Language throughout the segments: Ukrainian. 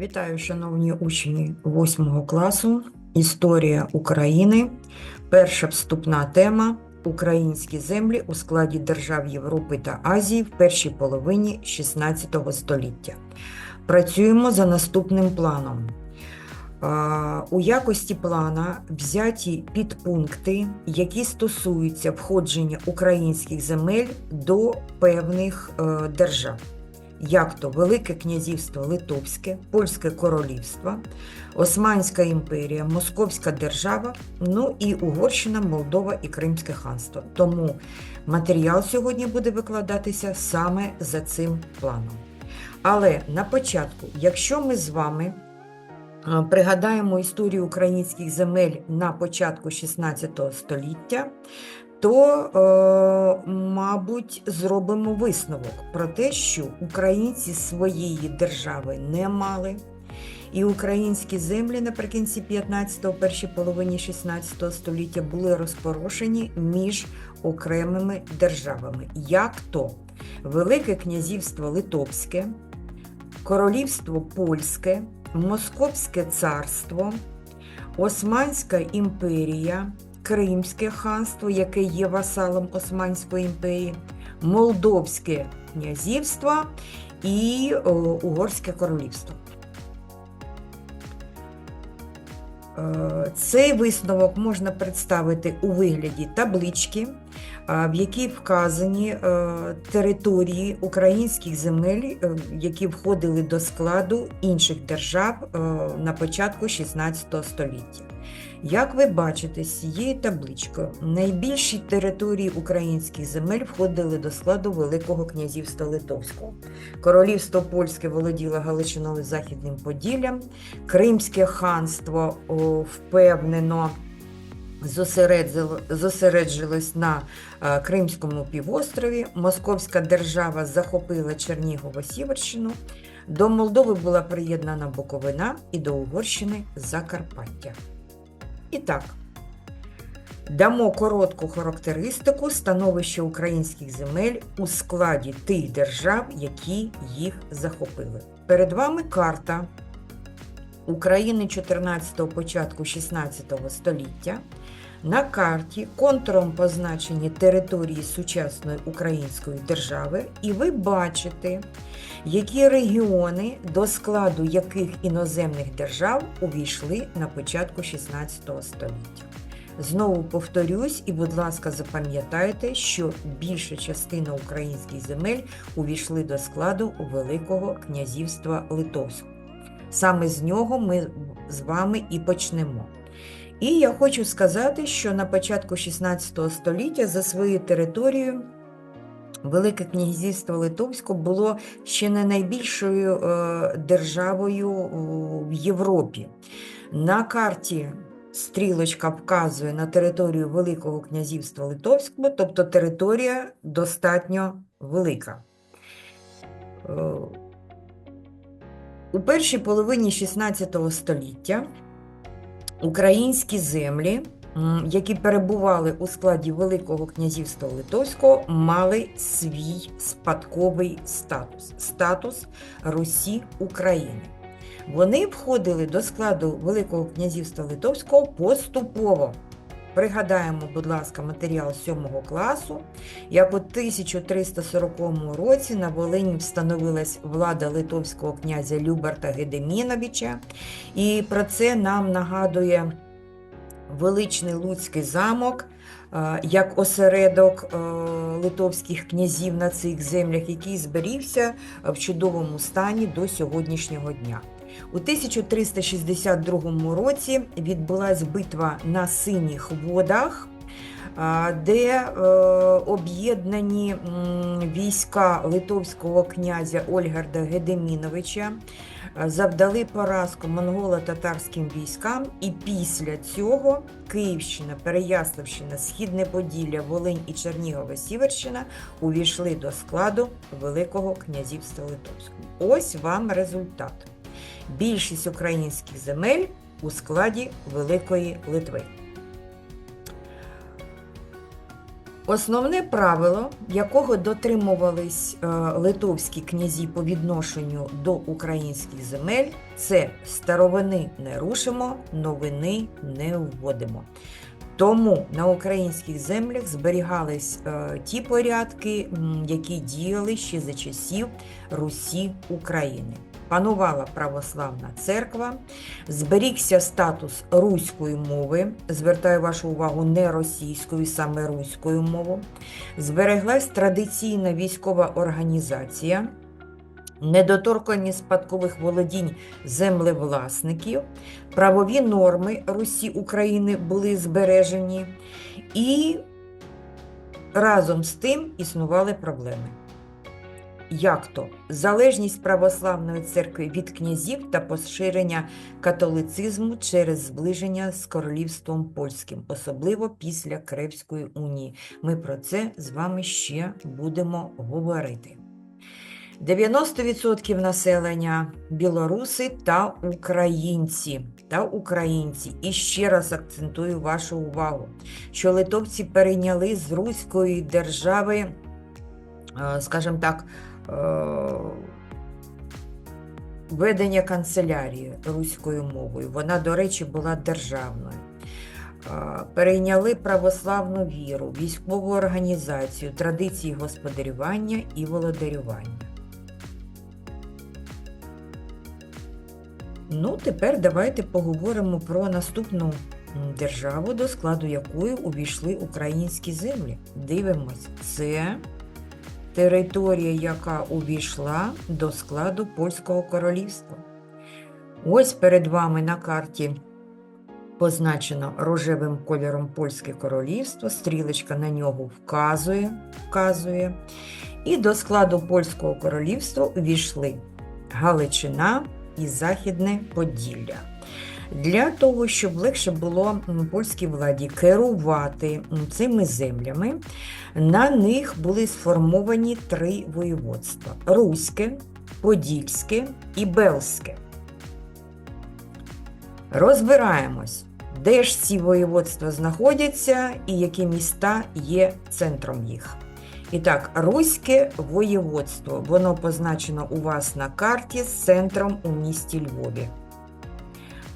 Вітаю, шановні учні 8 класу. Історія України. Перша вступна тема Українські землі у складі держав Європи та Азії в першій половині 16 століття. Працюємо за наступним планом. У якості плана взяті підпункти, які стосуються входження українських земель до певних е, держав як то Велике князівство Литовське, Польське королівство, Османська імперія, Московська держава, ну і Угорщина, Молдова і Кримське ханство. Тому матеріал сьогодні буде викладатися саме за цим планом. Але на початку, якщо ми з вами е, пригадаємо історію українських земель на початку 16 століття, то, е, мабуть, зробимо висновок про те, що українці своєї держави не мали, і українські землі наприкінці 15-го, першій половині 16 століття були розпорошені між окремими державами, як то Велике князівство Литовське, Королівство Польське, Московське царство, Османська імперія. Кримське ханство, яке є васалом Османської імперії, Молдовське князівство і о, Угорське королівство. Е, Цей висновок можна представити у вигляді таблички, е, в якій вказані е, території українських земель, е, які входили до складу інших держав е, на початку 16 століття. Як ви бачите з цієї табличкою, найбільші території українських земель входили до складу Великого князівства Литовського. Королівство Польське володіло Галичиною Західним Поділлям, Кримське ханство о, впевнено зосереджилось на е, Кримському півострові, Московська держава захопила Чернігово-Сіверщину, до Молдови була приєднана Буковина і до Угорщини Закарпаття. І так, дамо коротку характеристику становища українських земель у складі тих держав, які їх захопили. Перед вами карта України 14-го початку 16 століття. На карті контуром позначені території сучасної української держави, і ви бачите, які регіони, до складу яких іноземних держав увійшли на початку 16 століття. Знову повторюсь, і, будь ласка, запам'ятайте, що більша частина українських земель увійшли до складу Великого князівства Литовського. Саме з нього ми з вами і почнемо. І я хочу сказати, що на початку 16 століття за своєю територією Велике князівство Литовське було ще не найбільшою е, державою в Європі. На карті стрілочка вказує на територію Великого князівства Литовського, тобто територія достатньо велика. Е, У першій половині 16 століття українські землі, які перебували у складі Великого князівства Литовського, мали свій спадковий статус статус Русі України. Вони входили до складу Великого князівства Литовського поступово. Пригадаємо, будь ласка, матеріал 7 класу, як у 1340 році на Волині встановилась влада литовського князя Люберта Гедеміновича, і про це нам нагадує величний Луцький замок е, як осередок е, литовських князів на цих землях, який зберігся в чудовому стані до сьогоднішнього дня. У 1362 році відбулась битва на синіх водах, де е, об'єднані війська литовського князя Ольгарда Гедеміновича е, завдали поразку монголо-татарським військам, і після цього Київщина, Переяславщина, Східне Поділля, Волинь і Чернігова-Сіверщина увійшли до складу Великого князівства Литовського. Ось вам результат. Більшість українських земель у складі Великої Литви. Основне правило, якого дотримувались е, литовські князі по відношенню до українських земель, це старовини не рушимо, новини не вводимо. Тому на українських землях зберігались е, ті порядки, які діяли ще за часів Русі України. Панувала православна церква, зберігся статус руської мови. Звертаю вашу увагу не російською, саме руською мовою. Збереглась традиційна військова організація, недоторканість спадкових володінь землевласників, правові норми Русі України були збережені, і разом з тим існували проблеми. Як то залежність православної церкви від князів та поширення католицизму через зближення з королівством польським, особливо після Кревської унії. Ми про це з вами ще будемо говорити. 90% населення білоруси та українці. Та українці. І ще раз акцентую вашу увагу, що литовці перейняли з Руської держави, е, скажімо так, ведення канцелярії руською мовою. Вона, до речі, була державною. Е, Перейняли православну віру, військову організацію, традиції господарювання і володарювання. Ну, тепер давайте поговоримо про наступну державу, до складу якої увійшли українські землі. Дивимось, це територія, яка увійшла до складу Польського королівства. Ось перед вами на карті позначено рожевим кольором Польське королівство, стрілочка на нього вказує, вказує. І до складу Польського королівства увійшли Галичина і Західне Поділля. Для того, щоб легше було польській владі керувати цими землями, на них були сформовані три воєводства: Руське, Подільське і Белське. Розбираємось, де ж ці воєводства знаходяться і які міста є центром їх. І так, Руське воєводство, воно позначено у вас на карті з центром у місті Львові.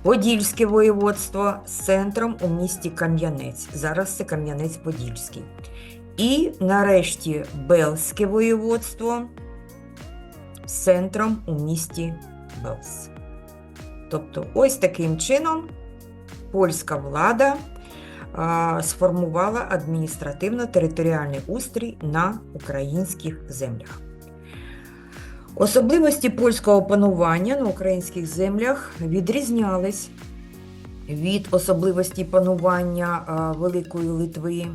Подільське воєводство з центром у місті Кам'янець. Зараз це Кам'янець-Подільський. І нарешті Белське воєводство з центром у місті Белс. Тобто, ось таким чином польська влада а, сформувала адміністративно-територіальний устрій на українських землях. Особливості польського панування на українських землях відрізнялись від особливостей панування Великої Литви.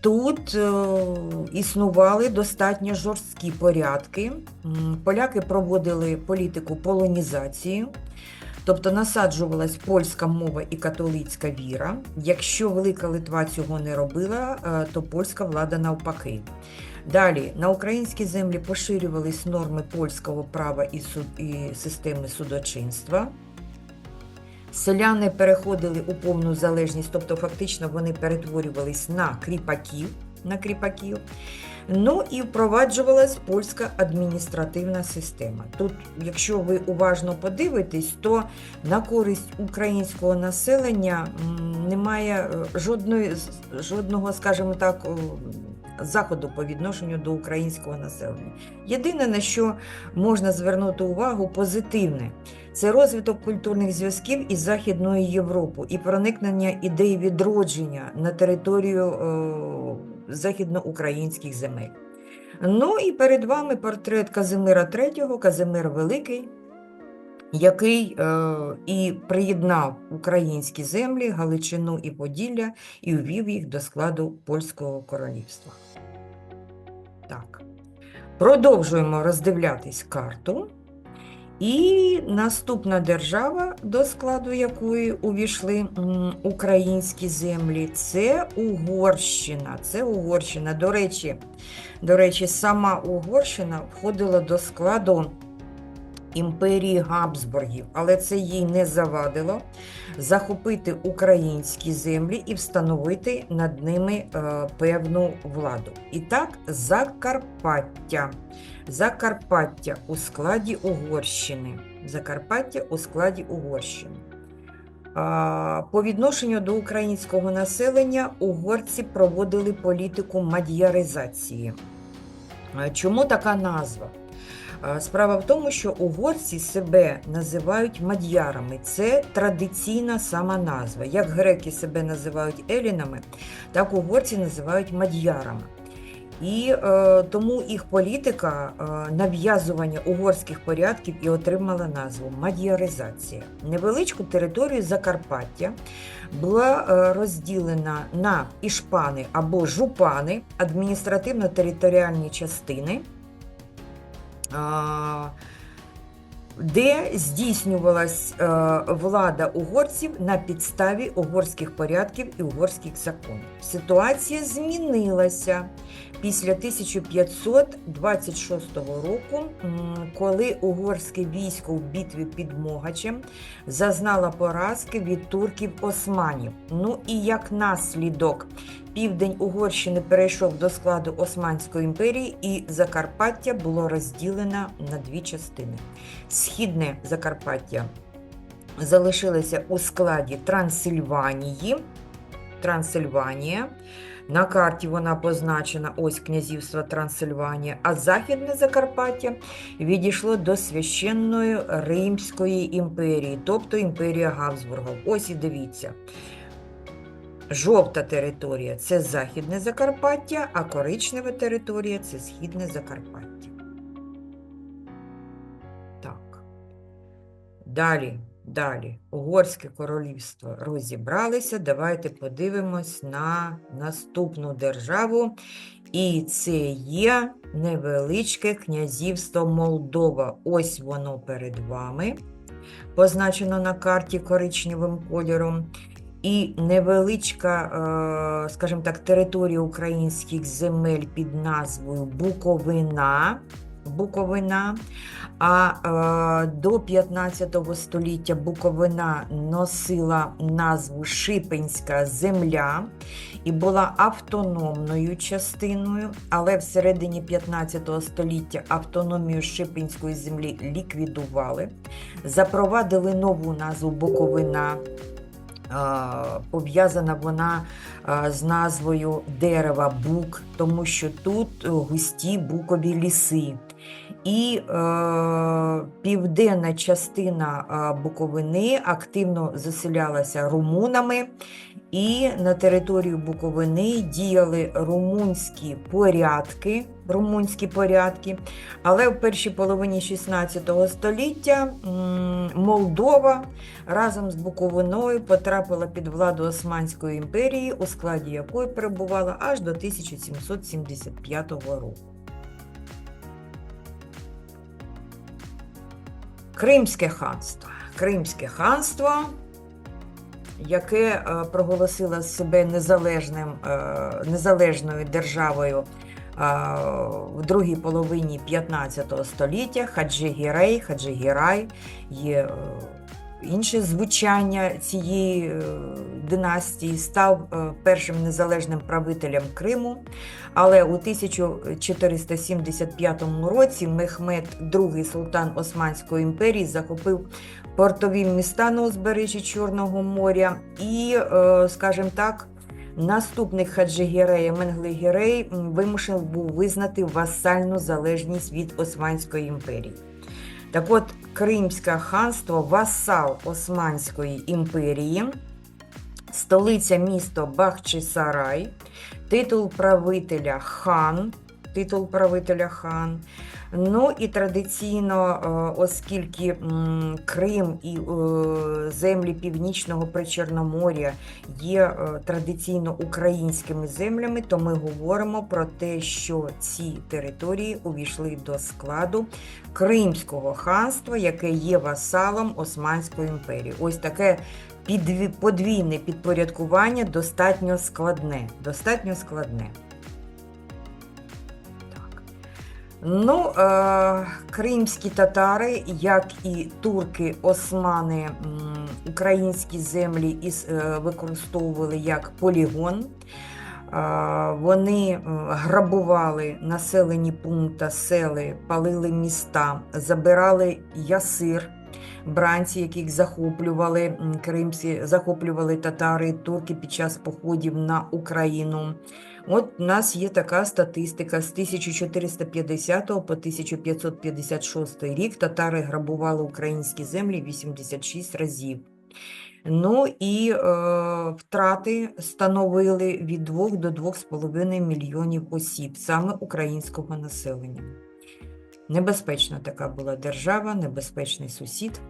Тут е, існували достатньо жорсткі порядки. Поляки проводили політику полонізації, тобто насаджувалась польська мова і католицька віра. Якщо Велика Литва цього не робила, е, то польська влада навпаки. Далі на українські землі поширювались норми польського права і, суд, і системи судочинства. Селяни переходили у повну залежність, тобто фактично вони перетворювались на кріпаків. На кріпаків. Ну і впроваджувалась польська адміністративна система. Тут, якщо ви уважно подивитесь, то на користь українського населення немає е, жодної, жодного, скажімо так, заходу по відношенню до українського населення. Єдине, на що можна звернути увагу, позитивне це розвиток культурних зв'язків із Західною Європою і проникнення ідей відродження на територію е, західноукраїнських земель. Ну і перед вами портрет Казимира III, Казимир Великий, який е, і приєднав українські землі, Галичину і Поділля, і увів їх до складу Польського королівства. Продовжуємо роздивлятись карту. І наступна держава, до складу якої увійшли українські землі, це Угорщина. Це Угорщина. До речі, до речі, сама Угорщина входила до складу імперії Габсбургів, але це їй не завадило захопити українські землі і встановити над ними е, певну владу. І так, Закарпаття. Закарпаття у складі Угорщини. Закарпаття у складі Угорщини. По відношенню до українського населення угорці проводили політику мад'яризації. Чому така назва? Справа в тому, що угорці себе називають мад'ярами. Це традиційна сама назва. Як греки себе називають елінами, так угорці називають мад'ярами. І е, тому їх політика е, нав'язування угорських порядків і отримала назву мад'яризація. Невеличку територію Закарпаття була е, розділена на ішпани або жупани, адміністративно-територіальні частини, де здійснювалась е, влада угорців на підставі угорських порядків і угорських законів. Ситуація змінилася після 1526 року, коли угорське військо в битві під Могачем зазнало поразки від турків-османів. Ну і як наслідок, південь Угорщини перейшов до складу Османської імперії, і Закарпаття було розділено на дві частини. Східне Закарпаття залишилося у складі Трансильванії. Трансильванія. На карті вона позначена ось князівство Трансильванія, а Західне Закарпаття відійшло до священної Римської імперії, тобто імперія Габсбургів. Ось і дивіться. Жовта територія це Західне Закарпаття, а коричнева територія це Східне Закарпаття. Так. Далі, далі. Угорське королівство розібралися. Давайте подивимось на наступну державу. І це є невеличке князівство Молдова. Ось воно перед вами. Позначено на карті коричневим кольором. І невеличка, е, скажімо так, територія українських земель під назвою Буковина. Буковина. А е, до 15 століття Буковина носила назву Шипенська земля і була автономною частиною, але в середині 15 століття автономію Шипенської землі ліквідували, запровадили нову назву Буковина. А, Пов'язана вона з назвою дерева бук, тому що тут е, густі букові ліси. І е, південна частина а, Буковини активно заселялася румунами, і на територію Буковини діяли румунські порядки. Румунські порядки, але в першій половині 16 століття Молдова разом з Буковиною потрапила під владу Османської імперії, у складі якої перебувала аж до 1775 року. Кримське ханство. Кримське ханство, яке е, проголосило себе незалежним, е, незалежною державою в другій половині 15 століття Хаджигірей, Хаджигірай є е, інше звучання цієї е, династії, став е, першим незалежним правителем Криму. Але у 1475 році Мехмед, другий султан Османської імперії, захопив портові міста на узбережжі Чорного моря і, е, скажімо так, Наступник Хаджигірея Менглигірей вимушений був визнати васальну залежність від Османської імперії. Так от, Кримське ханство васал Османської імперії, столиця місто Бахчисарай, титул правителя хан. Титул правителя хан. Ну і традиційно, е, оскільки Крим і е, землі Північного Причорномор'я є е, традиційно українськими землями, то ми говоримо про те, що ці території увійшли до складу Кримського ханства, яке є васалом Османської імперії. Ось таке подвійне підпорядкування достатньо складне. Достатньо складне. Ну, е, кримські татари, як і турки, османи, українські землі із, е, використовували як полігон. Е, Вони е, грабували населені пункти, сели, палили міста, забирали ясир, бранці, яких захоплювали м, кримські, захоплювали татари турки під час походів на Україну. От у нас є така статистика з 1450 по 1556 рік татари грабували українські землі 86 разів. Ну і е, втрати становили від 2 до 2,5 мільйонів осіб, саме українського населення. Небезпечна така була держава, небезпечний сусід.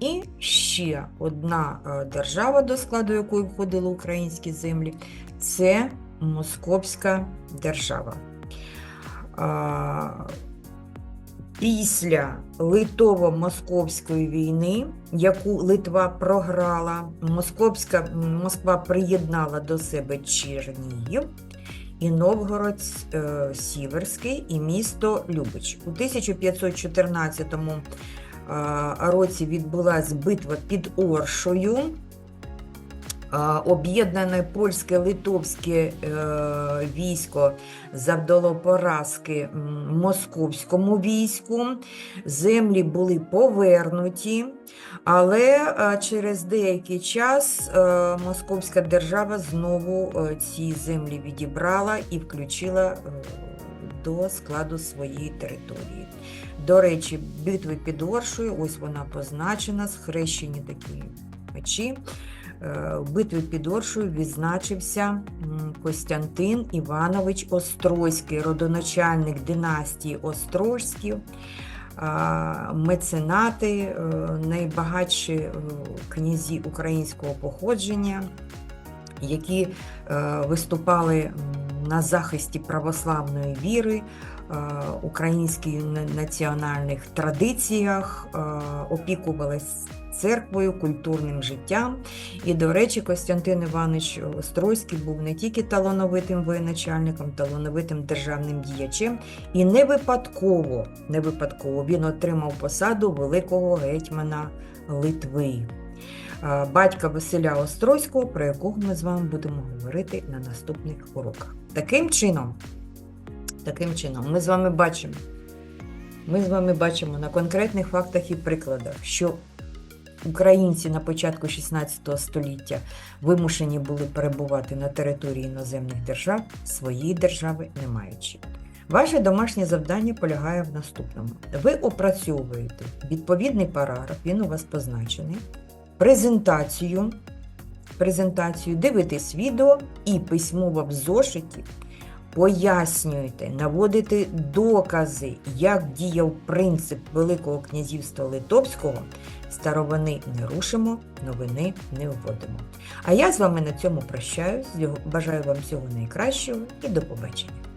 І ще одна е, держава, до складу якої входили українські землі, це Московська держава. Після Литово-Московської війни, яку Литва програла, Московська, Москва приєднала до себе Чернігів і Новгород е, Сіверський і місто Любич. У 1514 е, році відбулася битва під Оршою. Об'єднане польське литовське е, військо завдало поразки московському війську. Землі були повернуті, але е, через деякий час е, Московська держава знову е, ці землі відібрала і включила е, до складу своєї території. До речі, битви під Оршою, ось вона позначена, схрещені такі мечі. Е, В битві під Оршою відзначився Костянтин Іванович Острозький, родоначальник династії Острозьків, меценати, е, найбагатші е, князі українського походження, які виступали на захисті православної віри, українських національних традиціях, е, опікувались церквою, культурним життям. І, до речі, Костянтин Іванович Острозький був не тільки талановитим воєначальником, талановитим державним діячем, і не випадково, не випадково він отримав посаду великого гетьмана Литви. Батька Василя Острозького, про якого ми з вами будемо говорити на наступних уроках. Таким чином, таким чином, ми з вами бачимо, ми з вами бачимо на конкретних фактах і прикладах, що українці на початку 16 століття вимушені були перебувати на території іноземних держав, своєї держави не маючи. Ваше домашнє завдання полягає в наступному: ви опрацьовуєте відповідний параграф, він у вас позначений, презентацію, презентацію, дивитесь відео і письмово в зошиті пояснюєте, наводите докази, як діяв принцип Великого князівства Литовського. Старовини не рушимо, новини не вводимо. А я з вами на цьому прощаюсь. Бажаю вам всього найкращого і до побачення.